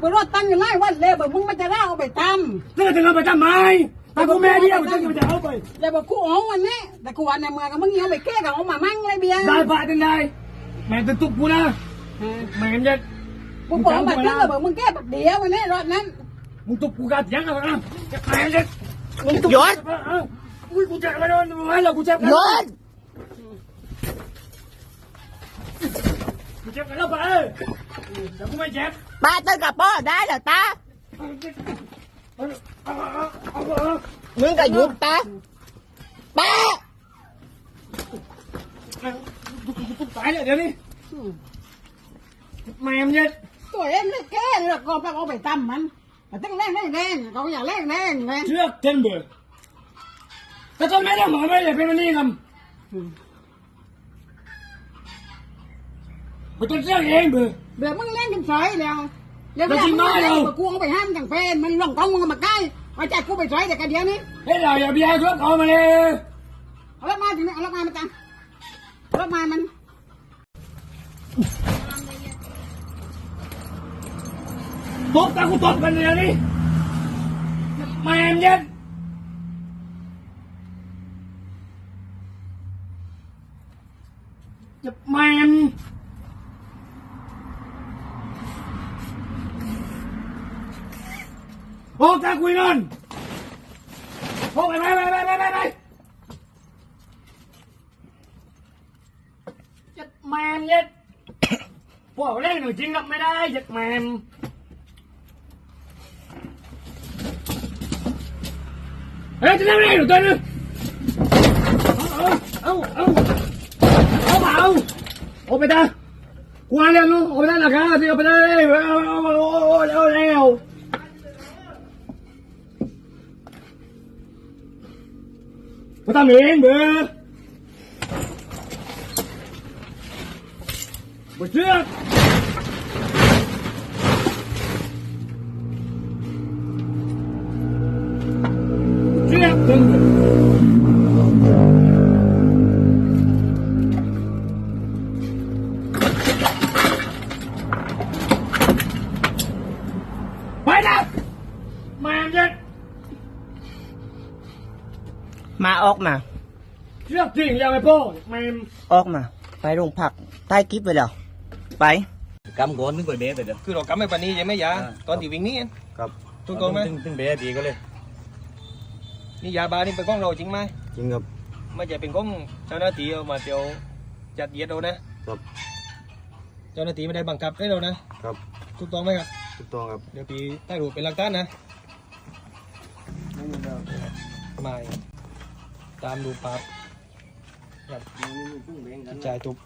บรถตั้งอยู่ไล่วันเลยบอกมึงมันจะได้เอาไปทแล้วจะเอาไปทำไมถ้ากูแม่เดียวฉันจะเอาไปำอย่บอกกูอ๋อวันนี้แต่กูวันในเมืองกับมึงเอาไปแก้กับเอามามั่งเลยเบียร์ได้พาจังได้แม่จะตุกกูนะแม่จะกูบอกมาตึ้งเลยบอกมึงแก้แบบเดียววันนี้รถนั้นมึงตุกกูกัดยังอะไรนะแม่จะมึงตุกยุดอุ้ยกูจะไปโดนให้เรากูจะยุดกูเจ็บกัน แล้วไปแต่กูไม่เจ็บป้าเต้นกับพ่อได้เหรอตามึงก็หยุดตาป้าตายเลยเดี๋ยวนี้แม่มเย็ด ตัวเองไม่แก้แล้วก็เอาไปทำมันแต่ตั้งแรงแรงแรงเขาอยากแรงแรงเลยเชือกเทนเบอร์แต่ก็ไม่ได้หมอไม่ได้เป็นวันนี้ครับกูต้องเชือกเองเบอร์เดี๋ยวมึงเล่นกันซอยแล้วแล้วเวลามึงเล่นกูเอาไปห้ามจังเพนมันหลงท้องมึงมาใกล้มาจากกูไปซอยแต่กันเดียวนี้เฮ้ยเราอย่าเบียร์ชกเขามาเลย เอารถมาถึงนี่เอารถมามาจังรถมามันตบตากูตบกันเลยนี่แม่มเย็ดจะแม่ม โอ้ตาคุยนอนโอ้ไปไปไปไปไปไปไปจะแม่มเย็ดพวกเล่นหนูจริงกับไม่ได้จะแม่มเฮ้ยจะทำอะไรหนูตัวนึงเอาเอาเอาเอาเอาเอาไปตากูอ่านเรียนรู้เอาไปตาหลักการสิเอาไปตาเลยเอาเอาเอาเอาเอา เอามาท มาออกมาเชือกจริงยังไม่พ่อแม่มออกมา ไปโรงพักใต้คลิปไปแล้วไปกำก้อนนึงไปเบะไปเด้อคือเรากำไม่ปานนี้ใช่ไหมยาอ่าตอนที่วิ่งหนี่ครับถูกต้องไหมตึงตึงเบะดีก็เลย นี่ยาบานี่เป็นของเราจริงไหมจริงครับไม่ใช่เป็นของเจ้าหน้าที่เอามาเตียวจัดเย็ดเรานะครับ เจ้าหน้าที่ไม่ได้บังคับให้เรานะครับถูกต้องไหมครับ ถูกต้องครับเดี๋ยวปีใต้รูปเป็นหลักฐานนะไม่ ตามดูปั๊บครับจ่ายตุบ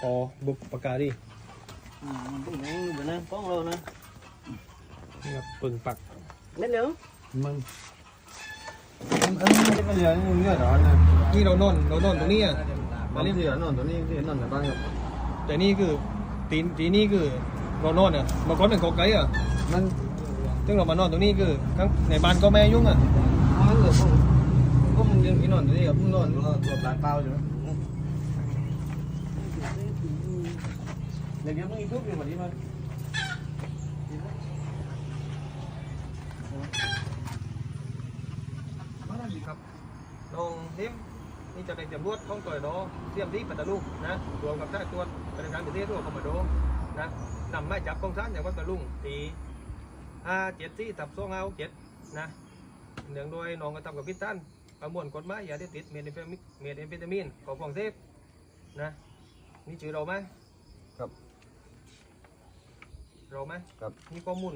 พอบุกประกาศดิมันตึงแรงอยู่นะป้องเรานะนี่ครับปึงปักเล่นเร็วมันอันนี้มันจะมาเหลือเงื่อนหรอนะนี่เรานอนเรานอนตรงนี้อะมาเรียกเหลือนอนตัวนี้ที่นอนในบ้านครับแต่นี่คือตีนตีนี่คือเรานอนอะบางคนเป็นกอกไก่อะมันซึ่งเรามานอนตรงนี้คือข้างในบ้านก็ไม่ยุ่งอะ มันเหลือพวกึงยังกินนอนตัวนี้ครับมึงนอนตัวปลาเปล่าใช่ไหมเดี๋ยวมึงอีกทุกอย่างแบบนี้มั้ยครับน้องทิมนี่จะเป็นจำรวจของตัวโดเทียมที่ปัตตาลูกนะรวมกับท่าตรวจบริการประเทศทั่วคอมโดนะนำไม้จับกองทัพจากวัดตะลุงตีห้าเจ็ดที่ตับโซ่เงาเจ็ดนะเนื่องโดยนองกระทำกับพิษท่าน ประมวลกฎหมายยาเสพติดเมทแอมเฟตามินเมทแอมเฟตามินของฟองเซฟนะนี่ชื่อเราไหมครับเราไหมครับนี่ข้อมูล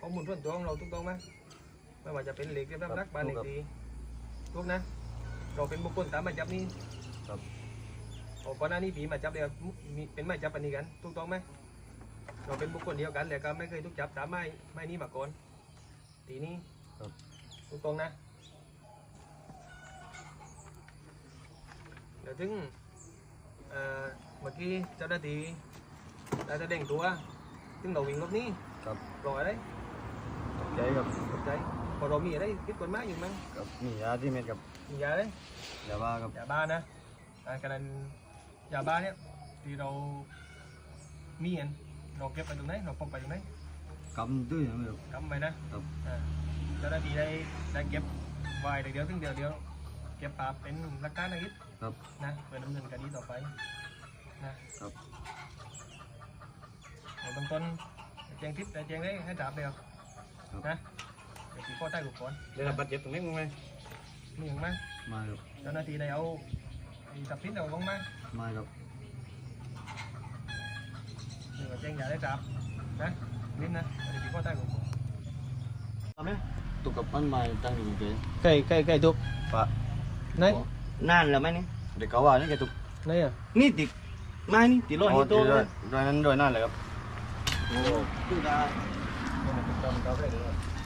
ข้อมูลส่วนตัวของเราถูกต้องไหมไม่ว่าจะเป็นเหล็กเรียบร้ำนักบานเหล็กดีถูกนะ เราเป็นบุคคลตามหมายจับนี้ครับโอ้ก่อนหน้านี้ผีหมายจับเดียวมีเป็นหมายจับอันนี้กันถูกต้องไหมเราเป็นบุคคลเดียวกันแต่ก็ไม่เคยถูกจับตามหมายหมายนี้มาก่อนทีนี้ครับถูกต้องนะ เดี๋ยวถึงเอ่อเมื่อกี้เจ้าหน้าที่ได้แสดงตัวถึงเราวิ่งรถนี้ครับรออะไรใจครับตกใจพอเรามีอะไรผิดกฎหมายอยู่มั้งกับมียาที่เม็ดกับมียาเลยยาบ้าครับยาบ้านะอ่าการนั้นยาบ้าเนี่ยที่เรามีอันเราเก็บไปตรงไหนเราพกไปตรงไหนกำด้วยอย่างเดียวกำไปนะครับอ่าเจ้าหน้าที่ได้ได้เก็บไว้เดี๋ยวถึงเดี๋ยวเดี๋ยวเก็บปลาเป็นหลักฐานนะอีก ครับนะเพื่อดำเนินคดีต่อไปนะครับในเบื้องต้นแจ้งทิศแจ้งได้ให้จับเดียวนะเดี๋ยวพี่พ่อใต้กุก่อนได้รับบาดเจ็บตรงนี้มั้งไหมมีอย่างไหมมาครับเจ้าหน้าที่ได้เอาไอ้จับพิษเอาลงไหมมาครับหรือว่าแจ้งอย่าได้จับนะนิดนะเดี๋ยวพี่พ่อใต้กุก่อนทำไหมตุกกับปั้นไม้ตั้งอยู่เฉยไก่ไก่ไก่ทุกปะไหน นานแล้วไหมนี่เด็กเขาว่านี่แกตุกไหนอะนี่ติดไม้นี่ติดรถโอ้นี่ตัตัววด้วยด้วยนั้นด้วยนั่นเลยครับคือได้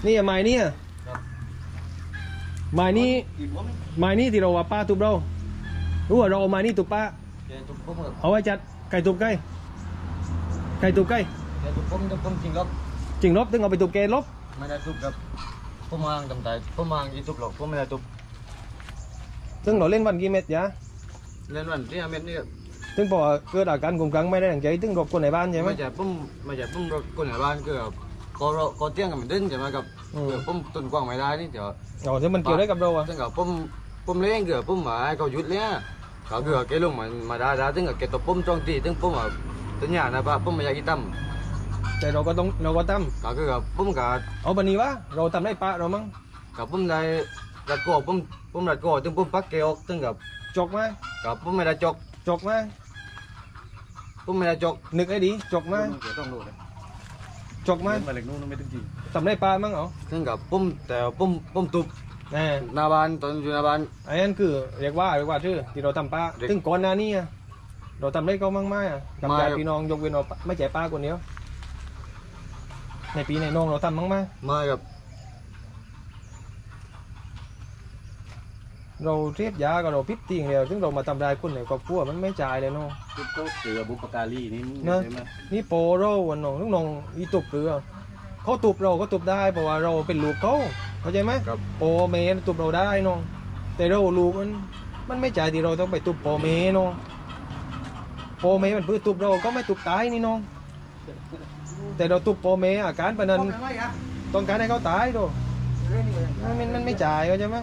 นี่อะไม้นี่อะไม้นี่ติดหัวไหมไม้นี่ที่เราว่าป้าทุบเรารู้ว่าเราเอาไม้นี่ทุบป้า แกตุกผมครับเอาไว้จัดไก่ทุบไก่ไก่ทุบไก่แกตุกผมตุกผมจริงครับจริงลบถึงเอาไปทุบเกลบไม่ได้ตุกครับผมมางจำใจผมมางยี่ตุกหรอกผมไม่ได้ตุก ซึ่งเราเล่นวันกี่เม็ดยะเล่นวันที่อเมริกาซึ่งพอเกิดอาการกลุ่มกลังไม่ได้ดังใจซึ่งรบคนในบ้านใช่ไหมไม่ใช่ผมไม่ใช่ผมรถคนในบ้านคือแบบก็รก็เตี้ยงกันเหมือนเดิมใช่ไหมครับอืมคือผมตุนกว้างไม่ได้นี่เดี๋ยวอ๋อซึ่งมันเกี่ยวได้กับเราอะซึ่งกับผมผมเลี้ยงเกือบผมมาให้เขาหยุดเลยอะเขาคือแกลงมามาได้ได้ซึ่งกับแกตบผมจ้องตีซึ่งผมอะตัญญานะป่ะผมไม่อยากกินตั้มแต่เราก็ต้องเราก็ตั้มก็คือกับผมกับเอาบันนี้วะเราทำได้ป้าเรามั้งกับผมได้ รัดคอผมผมรัดคอซึ่งผมปักแกออกซึ่งกับจกมากับผมไม่ได้จกจกมาผมไม่ได้จกนึกให้ดีจกมาเดี๋ยวต้องดูเลยจกมามาเหล็กนู้นไม่ถึงจริงทำได้ป้ามั้งเหรอซึ่งกับผมแต่ผมผมตุบแน่หน้าบ้านตอนอยู่หน้าบ้านอันนั้นคือเรียกว่าเรียกว่าชื่อที่เราทำป้าเรียกซึ่งก่อนหน้านี้อะเราทำได้ก็มั่งไม่อะกับไม่ญาติพี่น้องยกเว้นเราไม่แจกป้าคนเดียวในปีในน้องเราทำมั่งไหมมากับ เราเทียบยากับเราพิษติงเดียวซึ่งเรามาทำลายคนในครอบครัวมันไม่จ่ายเลยเนาะจุดโต๊ะเสือบุปการีนี่นะ ใช่ไหมนี่โปโรวันน้องลูกน้องอีตุบเรือเขาตุบเราก็ตุบได้เพราะว่าเราเป็นลูกเขาเข้าใจไหมครับโปเมนตุบเราได้น้องแต่เราลูกมันมันไม่จ่ายที่เราต้องไปตุบโปเมน้องโปเมมันพื้นตุบเราก็ไม่ตุบตายนี่น้องแต่เราตุบโปเมอาการปานนั้นต้องการให้เขาตายโดมันมันมันไม่จ่ายเข้าใจไหม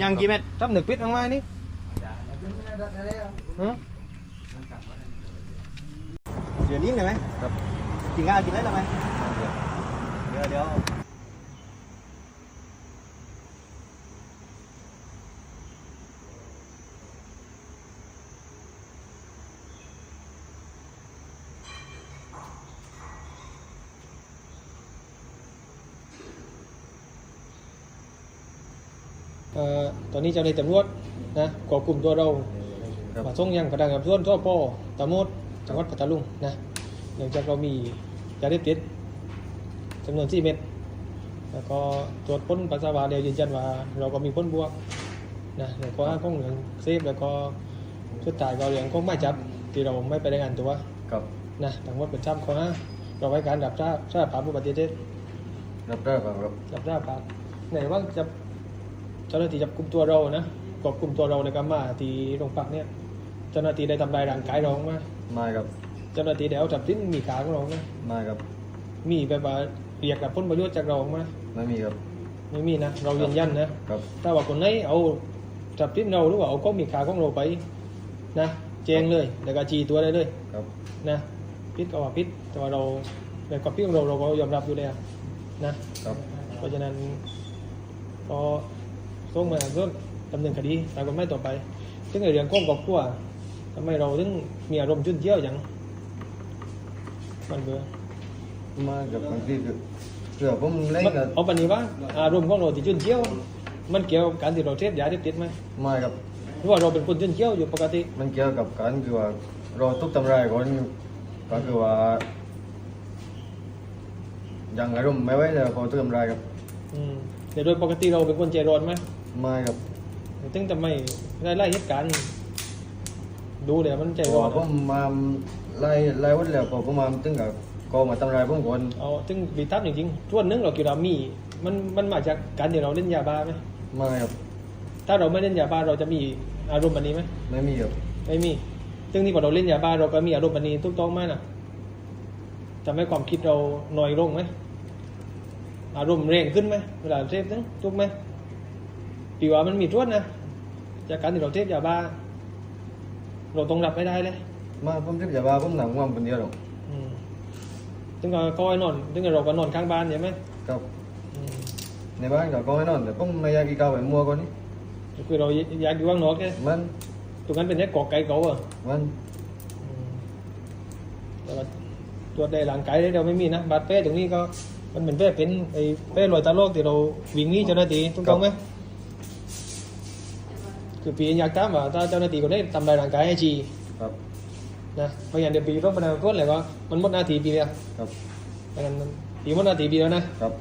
ยังกี่เม็ดรับหนึกพิษออกมานี่ฮะเดี๋ยวนี้เลยไหมครับกินข้าวกินได้แล้วไหมเดี๋ยวเดี๋ยว เอ่อ ตอนนี้เจ้าหน้าที่ตำรวจนะควบคุมตัวเรามาส่งยังพนักงานสอบสวนทั่วปอตำรวจจังหวัดพัทลุงนะเนื่องจากเรามียาเสพติดจำนวน4เม็ดแล้วก็ตรวจพ้นปัสสาวะเดียวยืนยันว่า เราก็มีพ้นบวกนะแล้วก็ข้องเหลืองเซฟแล้วก็สุดท้ายก็เรื่องของไม่จับที่เราไม่ไปรายงานตัวกับนะทั้งหมดเป็นซ้ำข้อห้าเราไว้การดับทราบทราบผาผู้ปฏิเสธรับได้ครับครับจับได้ครับไหนว่าจะเจ้าหน้าที่จับกลุ่มตัวเรานะควบคุมตัวเราในกรรมาที่โรงพักเนี่ยเจ้าหน้าที่ได้ทำลายร่างกายเราไหมมากับเจ้าหน้าที่ได้เอาจับทิ้นมีขาของเราไหมมากับ มีแบบว่าเรียกรับผลประโยชน์จากเราไหมไม่มีครับไม่มีนะเรายืนยันนะครับถ้าว่าคนไหนเอาจับทิ้นเราหรือว่าเอาก็มีขาของเราไปนะแจ้งเลยแล้วก็จีตัวได้เลยครับนะพิษก็ว่าพิษแต่ว่าเราในความพิษของเราเราก็ยอมรับอยู่แล้วนะครับเพราะฉะนั้นก็ ส่งมาเรื่องดำเนินคดีตามกฎหมายต่อไป ซึ่งในเรื่องของครอบครัวทำไมเราถึงมีอารมณ์จุนเจี้ยวอย่างมันเบื่อมากับบางทีคือเกือบผมเล่นมันกับเอาปันนี้ว่าอารมณ์ของเราที่จุนเจี้ยว มันเกี่ยวกับการที่เราเสพยาเสพติดไหมมากับหรือว่าเราเป็นคนจุนเจี้ยวอยู่ปกติ มันเกี่ยวกับการคือว่าเราทุบทำลายคนก็คือว่ายังอารมณ์ไม่ไหวแล้วพอทุบทำลายครับอืมแต่โดยปกติเราเป็นคนใจร้อนไหม มากับถึงทำไมไล่ไล่เหตุการณ์ดูเดี๋ยวมันใจพร้ออนผมมาไล่ไล่วันแล้วพอผมมาถึงกับก็มาทำลายผมก่อนเอาถึงบีทับจริงๆส่วนหนึงเราเกี่ยวกับมี มันมันมาจากการที่เราเล่นยาบ้าไหมมากับ ถ้าเราไม่เล่นยาบ้าเราจะมีอารมณ์แบบนี้ไหมไม่มีครับไม่มีซึ่งที่พอเราเล่นยาบ้าเราก็มีอารมณ์แบบนี้ทุกต้องไหมนะทำให้ความคิดเราหน่อยลงไหมอารมณ์แรงขึ้นไหมเวลาเสพนั้นทุกไหม ปีว่ามันมีทวดนะ จากการที่เราเสพยาบ้า เราต้องรับไม่ได้เลย มาผมจะอย่าว่าผมหนังว่างคนเดียวหรอกอืมถึงก็คอยนอนถึงก็เราก็นอนข้างบ้านใช่ไหมครับอืมในบ้านก็ก็ให้นอนแต่ผมไม่อยากกินข้าวไปมัวก่อนนี่คือเราอยากอยู่ข้างนอกแค่มันตรงนั้นเป็นแค่กอกไก่เขาอะมันอืมแต่ว่าตรวจในร่างกายเราไม่มีนะบาดแผลตรงนี้ก็มันเหมือนแผลเป็นไอ้แผลรอยตาโรคที่เราวิ่งหนี้เจ้าหน้าที่ถูกต้องไหม คือปีอยากถามว่าถ้าเจ้าหน้าที่คนนี้ทำลายร่างกายให้จีครับนะเพราะอย่างเดียวปีต้องพนันโทษเลยว่ามันหมดหน้าที่ปีเดียวครับเพราะฉะนั้นปีหมดหน้าที่ปีแล้วนะครับ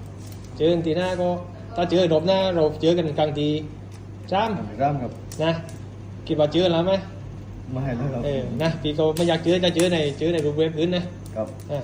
เจอกันทีหน้าก็ถ้าเจอรอบหน้าเราเจอกันกลางทีสามร่ามครับนะคิดว่าเจอแล้วไหมไม่ให้แล้วครับเออนะปีก็ไม่อยากเจอจะเจอในเจอในรูปเว็บอื่นนะครับอ่า